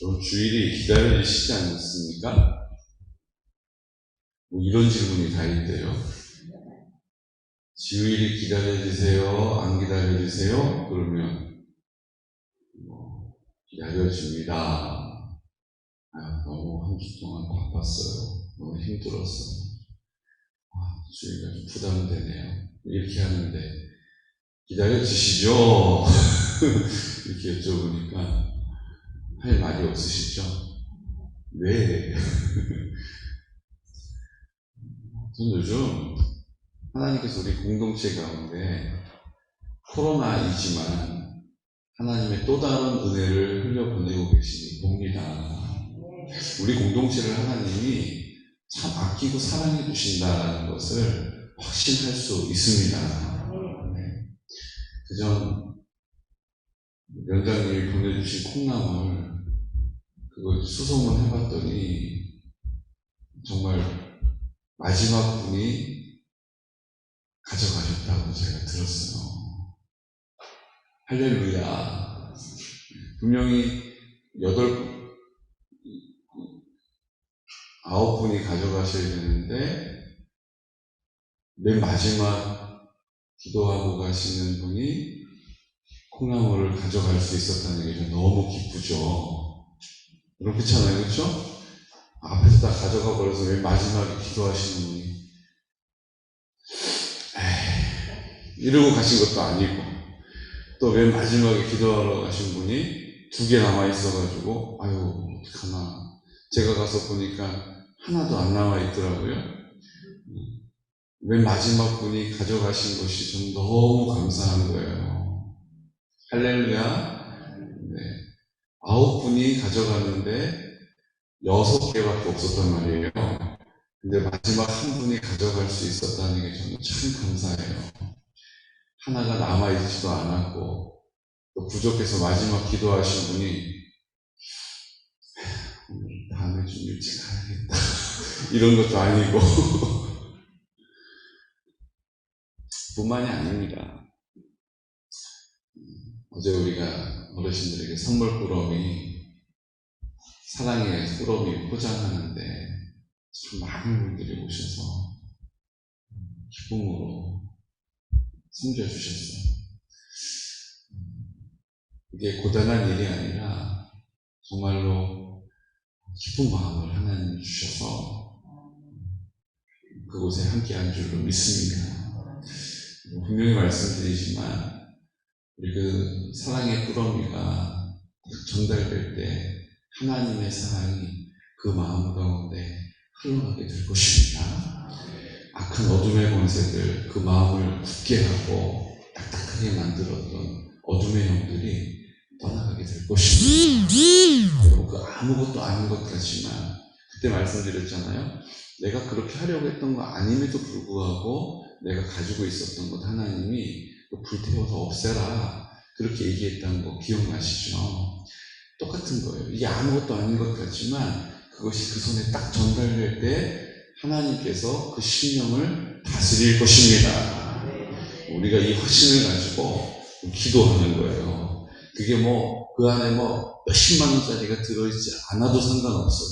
또 주일이 기다려지시지 않습니까? 뭐 이런 질문이 다 있대요. 주일이 기다려지세요? 안 기다려지세요? 그러면 뭐 기다려집니다. 아, 너무 한 주 동안 바빴어요. 너무 힘들었어요. 아, 주일가 좀 부담되네요. 이렇게 하는데 기다려지시죠? 이렇게 여쭤보니까 할 말이 없으시죠? 왜? 저는 요즘 하나님께서 우리 공동체 가운데 코로나이지만 하나님의 또 다른 은혜를 흘려보내고 계시니 봅니다. 우리 공동체를 하나님이 참 아끼고 사랑해 주신다는 것을 확신할 수 있습니다. 네. 그전 연장님이 보내주신 콩나물 그걸 수송을 해봤더니 정말 마지막 분이 가져가셨다고 제가 들었어요. 할렐루야. 분명히 여덟 분, 아홉 분이 가져가셔야 되는데 맨 마지막 기도하고 가시는 분이 콩나물을 가져갈 수 있었다는 게 너무 기쁘죠. 그렇잖아요, 그렇죠? 앞에서 다 가져가 버려서 맨 마지막에 기도하시는 분이 이러고 가신 것도 아니고 또맨 마지막에 기도하러 가신 분이 두 개 남아 있어가지고 아유 어떡하나 제가 가서 보니까 하나도 안 남아 있더라고요. 맨 마지막 분이 가져가신 것이 좀 너무 감사한 거예요. 할렐루야. 네. 아홉 분이 가져갔는데 여섯 개밖에 없었단 말이에요. 근데 마지막 한 분이 가져갈 수 있었다는 게 저는 참 감사해요. 하나가 남아있지도 않았고, 또 부족해서 마지막 기도하신 분이, 오늘 다음에 좀 일찍 가야겠다. 이런 것도 아니고. 뿐만이 아닙니다. 어제 우리가 어르신들에게 선물 꾸러미, 사랑의 꾸러미 포장하는데 참 많은 분들이 오셔서 기쁨으로 섬겨주셨어요. 이게 고단한 일이 아니라 정말로 기쁜 마음을 하나님 주셔서 그곳에 함께 한 줄로 믿습니다. 분명히 말씀드리지만 우리 그 사랑의 꾸러미가 전달될 때 하나님의 사랑이 그 마음 가운데 흘러가게 될 것입니다. 악한 어둠의 권세들 그 마음을 굳게 하고 딱딱하게 만들었던 어둠의 영들이 떠나가게 될 것입니다. 여러분 그 아무것도 아닌 것 같지만 그때 말씀드렸잖아요. 내가 그렇게 하려고 했던 거 아님에도 불구하고 내가 가지고 있었던 것 하나님이 불태워서 없애라 그렇게 얘기했다는 거 기억나시죠? 똑같은 거예요. 이게 아무것도 아닌 것 같지만 그것이 그 손에 딱 전달될 때 하나님께서 그 신령을 다스릴 것입니다. 우리가 이 확신을 가지고 기도하는 거예요. 그게 뭐 그 안에 뭐 몇십만 원짜리가 들어있지 않아도 상관없어요.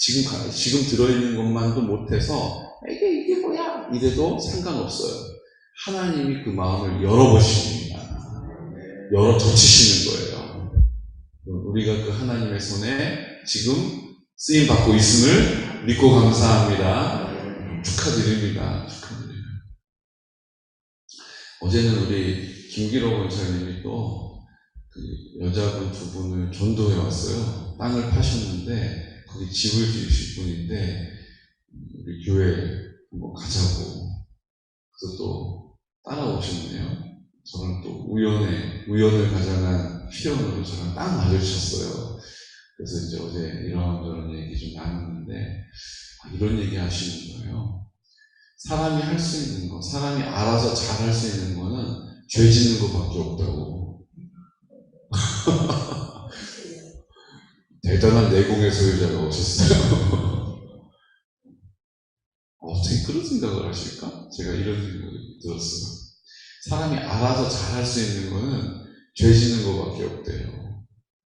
지금 가- 지금 들어있는 것만도 못해서 이게 이게 뭐야 이래도 상관없어요. 하나님이 그 마음을 열어보십니다. 열어 젖히시는 거예요. 우리가 그 하나님의 손에 지금 쓰임 받고 있음을 믿고 감사합니다. 축하드립니다. 축하드립니다. 어제는 우리 김기로 원사님이 또 그 여자분 두 분을 전도해 왔어요. 땅을 파셨는데 거기 집을 지으실 분인데 우리 교회 뭐 가자고 그래서 또 따라오셨네요. 저는 또 우연에 우연을 가장한 필연으로 저랑 딱 마주쳤어요. 그래서 이제 어제 이런저런 얘기 좀 나눴는데 아, 이런 얘기 하시는 거예요. 사람이 할 수 있는 거, 사람이 알아서 잘 할 수 있는 거는 죄 짓는 것밖에 없다고. 대단한 내공의 소유자가 오셨어요. 어떻게 그런 생각을 하실까? 제가 이런 생각이 들었어요. 사람이 알아서 잘할 수 있는 거는 죄 짓는 것밖에 없대요.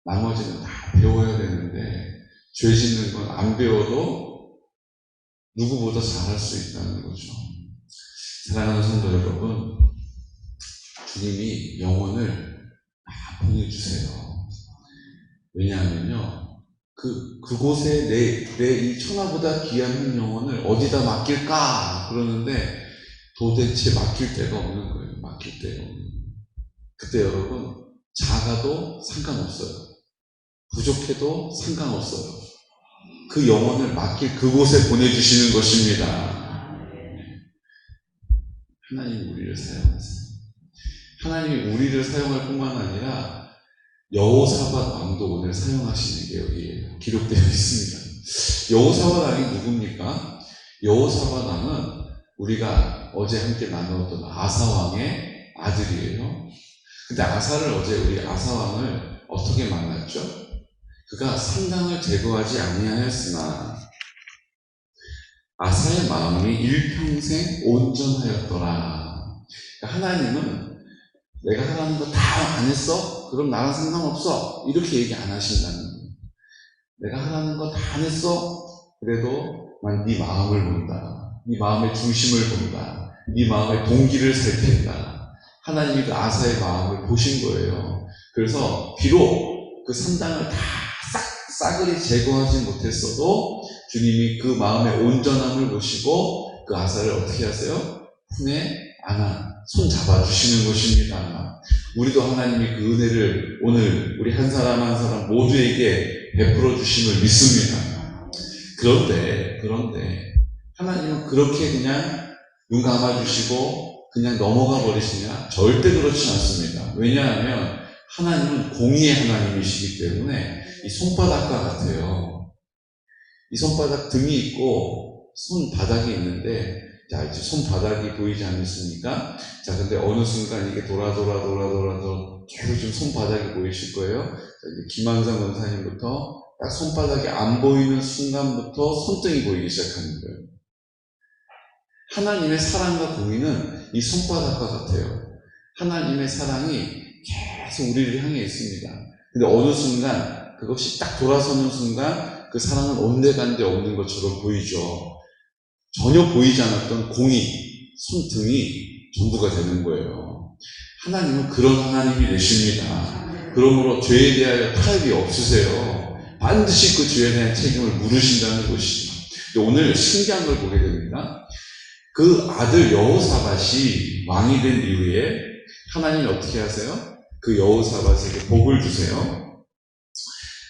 나머지는 다 배워야 되는데 죄 짓는 건 안 배워도 누구보다 잘할 수 있다는 거죠. 사랑하는 성도 여러분, 주님이 영혼을 다 보내주세요. 왜냐하면요, 그, 그곳에 내, 내 이 천하보다 귀한 한 영혼을 어디다 맡길까? 그러는데 도대체 맡길 데가 없는 거예요. 맡길 데가 없는 거예요. 그때 여러분, 작아도 상관없어요. 부족해도 상관없어요. 그 영혼을 맡길 그곳에 보내주시는 것입니다. 하나님이 우리를 사용하세요. 하나님이 우리를 사용할 뿐만 아니라 여호사밧 왕도 오늘 사용하시는 게 여기에 기록되어 있습니다. 여호사밧 왕이 누굽니까? 여호사밧 왕은 우리가 어제 함께 나누었던 아사 왕의 아들이에요. 근데 아사를 어제 우리 아사 왕을 어떻게 만났죠? 그가 상당을 제거하지 아니하였으나 아사의 마음이 일평생 온전하였더라. 그러니까 하나님은 내가 하라는 거 다 안 했어? 그럼 나랑 상관없어. 이렇게 얘기 안 하신다는 거예요. 내가 하라는 거다안 했어? 그래도 난 네 마음을 본다. 네 마음의 중심을 본다. 네 마음의 동기를 살핀다. 하나님이 그 아사의 마음을 보신 거예요. 그래서 비록 그 산당을 다 싹, 싸그리 제거하지 못했어도 주님이 그 마음의 온전함을 보시고 그 아사를 어떻게 하세요? 품에 안아 손 잡아주시는 것입니다. 우리도 하나님이 그 은혜를 오늘 우리 한 사람 한 사람 모두에게 베풀어 주심을 믿습니다. 그런데, 그런데, 하나님은 그렇게 그냥 눈 감아 주시고 그냥 넘어가 버리시냐? 절대 그렇지 않습니다. 왜냐하면 하나님은 공의의 하나님이시기 때문에 이 손바닥과 같아요. 이 손바닥 등이 있고 손바닥이 있는데 자, 이제 손바닥이 보이지 않습니까? 자, 근데 어느 순간 이게 돌아, 돌아, 돌아, 돌아, 돌아, 계속 좀 손바닥이 보이실 거예요. 자, 이제 김한성 원사님부터 딱 손바닥이 안 보이는 순간부터 손등이 보이기 시작하는 거예요. 하나님의 사랑과 공의는 이 손바닥과 같아요. 하나님의 사랑이 계속 우리를 향해 있습니다. 근데 어느 순간 그것이 딱 돌아서는 순간 그 사랑은 온데간데 없는 것처럼 보이죠. 전혀 보이지 않았던 공이, 손등이 전부가 되는 거예요. 하나님은 그런 하나님이 되십니다. 그러므로 죄에 대하여 타협이 없으세요. 반드시 그 죄에 대한 책임을 물으신다는 것이죠. 오늘 신기한 걸 보게 됩니다. 그 아들 여호사밧이 왕이 된 이후에 하나님이 어떻게 하세요? 그 여호사밧에게 복을 주세요.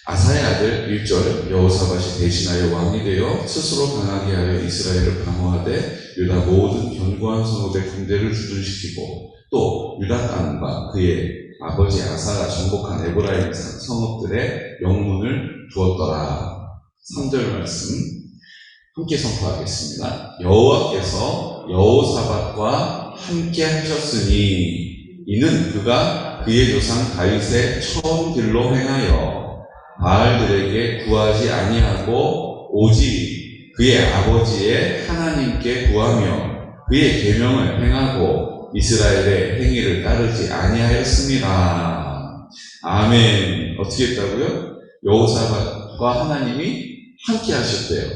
아사의 아들 1절 여호사밧이 대신하여 왕이 되어 스스로 강하게 하여 이스라엘을 방어하되 유다 모든 견고한 성읍의 군대를 주둔시키고 또 유다 땅과 그의 아버지 아사가 정복한 에브라임 성읍들의 영문을 두었더라. 3절 말씀 함께 선포하겠습니다. 여호와께서 여호사밧과 함께 하셨으니 이는 그가 그의 조상 다윗의 처음 길로 행하여 바알들에게 구하지 아니하고 오직 그의 아버지의 하나님께 구하며 그의 계명을 행하고 이스라엘의 행위를 따르지 아니하였습니다. 아멘. 어떻게 했다고요? 여호사밧과 하나님이 함께 하셨대요.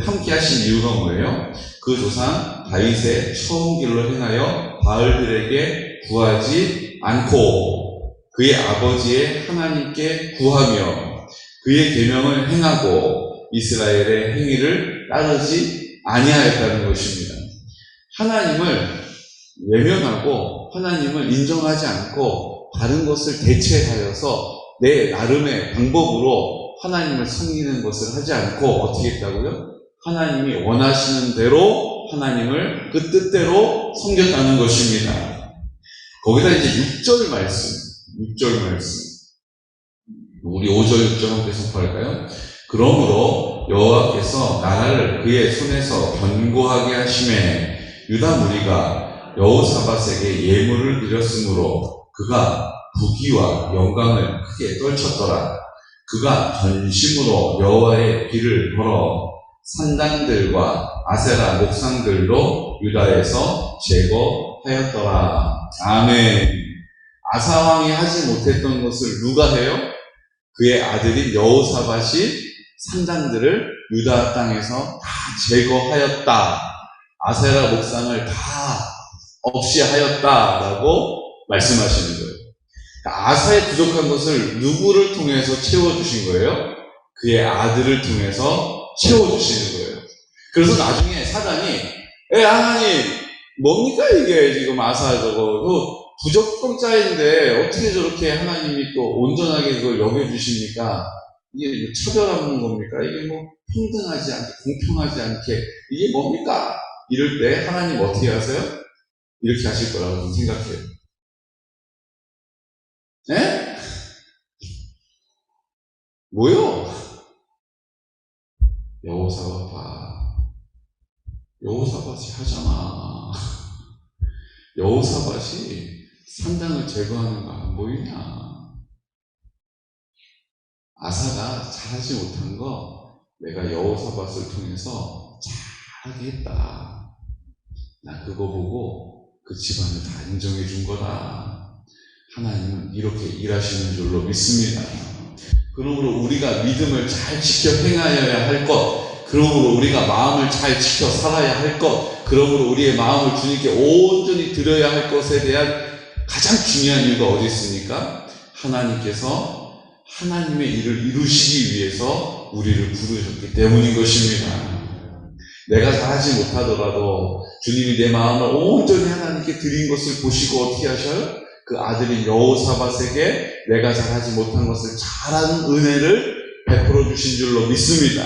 함께 하신 이유가 뭐예요? 그 조상 다윗의 처음 길로 행하여 바알들에게 구하지 않고 그의 아버지의 하나님께 구하며 그의 계명을 행하고 이스라엘의 행위를 따르지 아니하였다는 것입니다. 하나님을 외면하고 하나님을 인정하지 않고 다른 것을 대체하여서 내 나름의 방법으로 하나님을 섬기는 것을 하지 않고 어떻게 했다고요? 하나님이 원하시는 대로 하나님을 그 뜻대로 섬겼다는 것입니다. 거기다 이제 6절 말씀, 6절 말씀. 우리 5절, 6절 함께 선포할까요? 그러므로 여호와께서 나라를 그의 손에서 견고하게 하심에 유다 무리가 여호사밧에게 예물을 드렸으므로 그가 부귀와 영광을 크게 떨쳤더라. 그가 전심으로 여호와의 길을 걸어 산당들과 아세라 목상들도 유다에서 제거하였더라. 아멘. 아사왕이 하지 못했던 것을 누가 해요? 그의 아들인 여호사밭이 산당들을 유다 땅에서 다 제거하였다. 아세라 목상을 다 없이 하였다라고 말씀하시는 거예요. 그러니까 아사의 부족한 것을 누구를 통해서 채워주신 거예요? 그의 아들을 통해서 채워주시는 거예요. 그래서 나중에 사단이, 에, 하나님, 뭡니까 이게 지금 아사 저거, 그 부적병자인데 어떻게 저렇게 하나님이 또 온전하게 그걸 여겨주십니까? 이게 뭐 차별하는 겁니까? 이게 뭐 평등하지 않게, 공평하지 않게, 이게 뭡니까? 이럴 때 하나님 어떻게 하세요? 이렇게 하실 거라고 생각해요. 네? 뭐요? 여호사밧 봐. 여호사밧이 하잖아. 여호사밧이 산당을 제거하는 거 안 보이냐? 아사가 잘하지 못한 거 내가 여호사밧을 통해서 잘하게 했다. 나 그거 보고 그 집안을 다 인정해 준 거다. 하나님은 이렇게 일하시는 줄로 믿습니다. 그러므로 우리가 믿음을 잘 지켜 행하여야 할 것, 그러므로 우리가 마음을 잘 지켜 살아야 할 것, 그러므로 우리의 마음을 주님께 온전히 드려야 할 것에 대한 가장 중요한 이유가 어디 있습니까? 하나님께서 하나님의 일을 이루시기 위해서 우리를 부르셨기 때문인 것입니다. 내가 잘하지 못하더라도 주님이 내 마음을 온전히 하나님께 드린 것을 보시고 어떻게 하셔요? 그 아들인 여호사밧에게 내가 잘하지 못한 것을 잘하는 은혜를 베풀어 주신 줄로 믿습니다.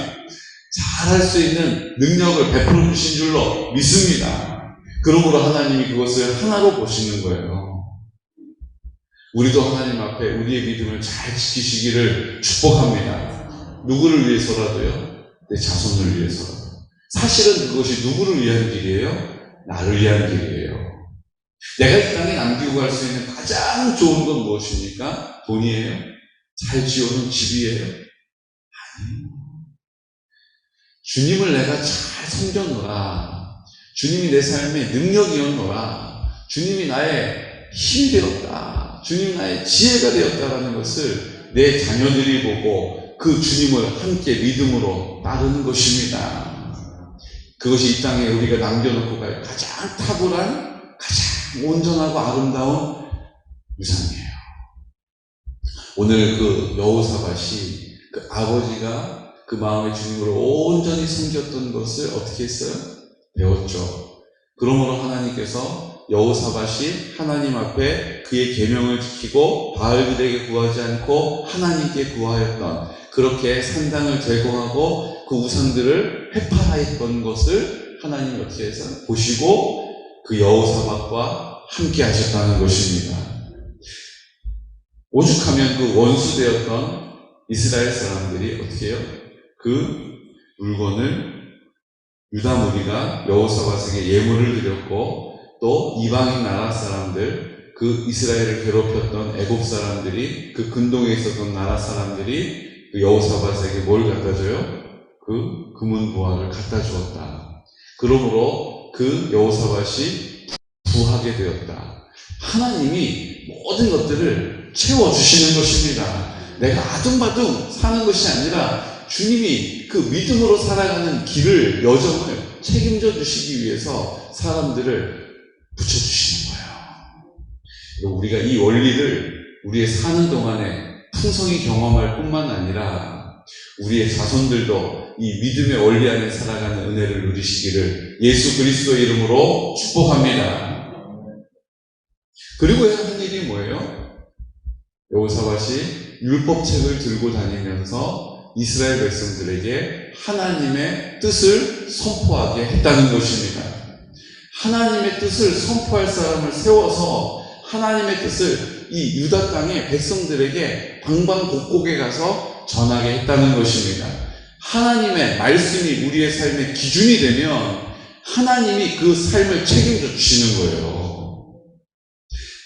잘할 수 있는 능력을 베풀어 주신 줄로 믿습니다. 그러므로 하나님이 그것을 하나로 보시는 거예요. 우리도 하나님 앞에 우리의 믿음을 잘 지키시기를 축복합니다. 누구를 위해서라도요? 내 자손을 위해서라도. 사실은 그것이 누구를 위한 길이에요? 나를 위한 길이에요. 내가 이 땅에 남기고 갈 수 있는 가장 좋은 건 무엇입니까? 돈이에요? 잘 지어놓은 집이에요? 아니에요. 주님을 내가 잘 섬겼노라. 주님이 내 삶의 능력이었노라. 주님이 나의 힘이 되었다. 주님이 나의 지혜가 되었다라는 것을 내 자녀들이 보고 그 주님을 함께 믿음으로 따르는 것입니다. 그것이 이 땅에 우리가 남겨놓고 갈 가장 탁월한, 가장 온전하고 아름다운 유산이에요. 오늘 그 여호사밭이 그 아버지가 그 마음의 주님으로 온전히 섬겼던 것을 어떻게 했어요? 배웠죠. 그러므로 하나님께서 여호사밭이 하나님 앞에 그의 계명을 지키고 바알들에게 구하지 않고 하나님께 구하였던 그렇게 산당을 제거하고 그 우상들을 회파하였던 것을 어떻게 해서 보시고 그 여호사밧과 함께 하셨다는 것입니다. 오죽하면 그 원수되었던 이스라엘 사람들이 어떻게 해요? 그 물건을 유다 무리가 여호사밧에게 예물을 드렸고 또 이방인 나라 사람들 그 이스라엘을 괴롭혔던 애굽 사람들이 그 근동에 있었던 나라 사람들이 그 여호사밧에게 뭘 갖다 줘요? 그 금은 보화를 갖다 주었다. 그러므로 그 여호사밧이 부하게 되었다. 하나님이 모든 것들을 채워 주시는 것입니다. 내가 아둥바둥 사는 것이 아니라 주님이 그 믿음으로 살아가는 길을, 여정을 책임져 주시기 위해서 사람들을 거예요. 우리가 이 원리를 우리의 사는 동안에 풍성히 경험할 뿐만 아니라 우리의 자손들도 이 믿음의 원리 안에 살아가는 은혜를 누리시기를 예수 그리스도 이름으로 축복합니다. 그리고 한 일이 뭐예요? 여호사밧이 율법책을 들고 다니면서 이스라엘 백성들에게 하나님의 뜻을 선포하게 했다는 것입니다. 하나님의 뜻을 선포할 사람을 세워서 하나님의 뜻을 이 유다 땅의 백성들에게 방방 곡곡에 가서 전하게 했다는 것입니다. 하나님의 말씀이 우리의 삶의 기준이 되면 하나님이 그 삶을 책임져 주시는 거예요.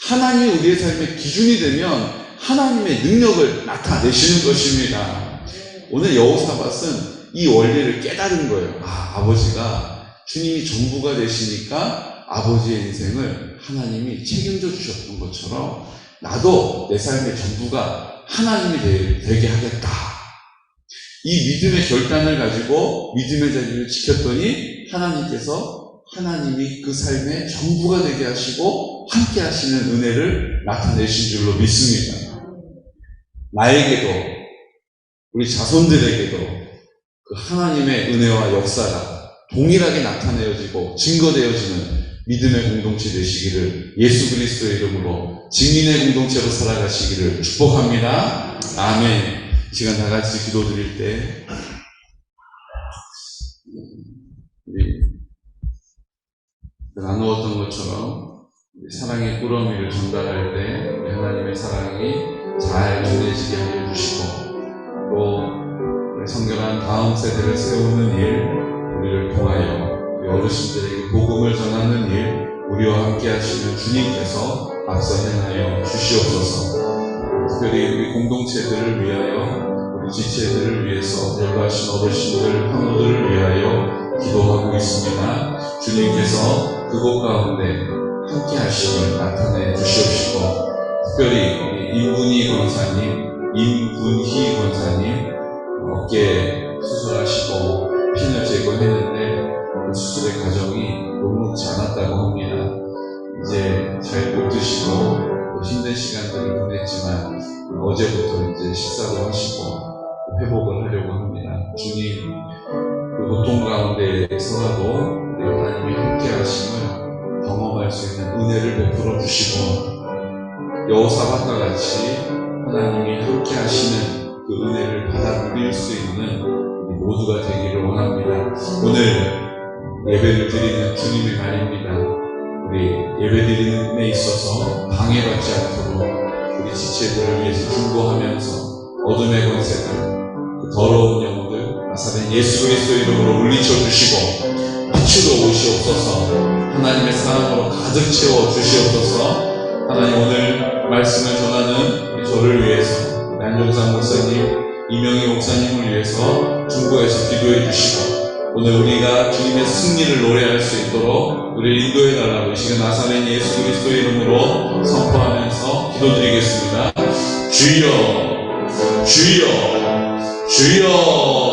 하나님이 우리의 삶의 기준이 되면 하나님의 능력을 나타내시는 것입니다. 오늘 여호사밧은 이 원리를 깨달은 거예요. 아, 아버지가 주님이 전부가 되시니까 아버지의 인생을 하나님이 책임져 주셨던 것처럼 나도 내 삶의 전부가 하나님이 되- 되게 하겠다. 이 믿음의 결단을 가지고 믿음의 자리를 지켰더니 하나님께서 하나님이 그 삶의 전부가 되게 하시고 함께 하시는 은혜를 나타내신 줄로 믿습니다. 나에게도 우리 자손들에게도 그 하나님의 은혜와 역사가 동일하게 나타내어지고 증거되어지는 믿음의 공동체 되시기를 예수 그리스도의 이름으로 증인의 공동체로 살아가시기를 축복합니다. 아멘. 이 시간 다 같이 기도 드릴 때 나누었던 것처럼 사랑의 꾸러미를 전달할 때 하나님의 사랑이 잘 전해지게 하여 주시고 또 성결한 다음 세대를 세우는 일 우리를 통하여 우리 어르신들에게 복음을 전하는 일 우리와 함께 하시는 주님께서 앞서 행하여 주시옵소서. 특별히 우리 공동체들을 위하여 우리 지체들을 위해서 열과하신 어르신들 환우들을 위하여 기도하고 있습니다. 주님께서 그곳 가운데 함께 하심을 나타내 주시옵시고 특별히 임분희 권사님 임분희 권사님 어깨 수술하시고 핀을 제 않았다고 합니다. 이제 잘 못 드시고 또 힘든 시간들을 보냈지만 어제부터 이제 식사도 하시고 회복을 하려고 합니다. 주님 그 고통 가운데서라도 우리 하나님이 함께 하심을 경험할 수 있는 은혜를 베풀어 주시고 여호사박과 같이 하나님이 함께 하시는 그 은혜를 받아 누릴 수 있는 우리 모두가 되기를 원합니다. 오늘 예배를 드리는 주님의 날입니다. 우리 예배 드리는 데 있어서 방해받지 않도록 우리 지체들을 위해서 중보하면서 어둠의 권세들, 그 더러운 영혼들 나사렛 예수 그리스도 이름으로 물리쳐 주시고 빛으로 오시옵소서 하나님의 사랑으로 가득 채워 주시옵소서 하나님 오늘 말씀을 전하는 저를 위해서 안종상 목사님, 이명희 목사님을 위해서 중보해서 기도해 주시고 오늘 우리가 주님의 승리를 노래할 수 있도록 우리를 인도해 달라고 이 시간 나사렛 예수 그리스도 이름으로 선포하면서 기도드리겠습니다. 주여, 주여, 주여.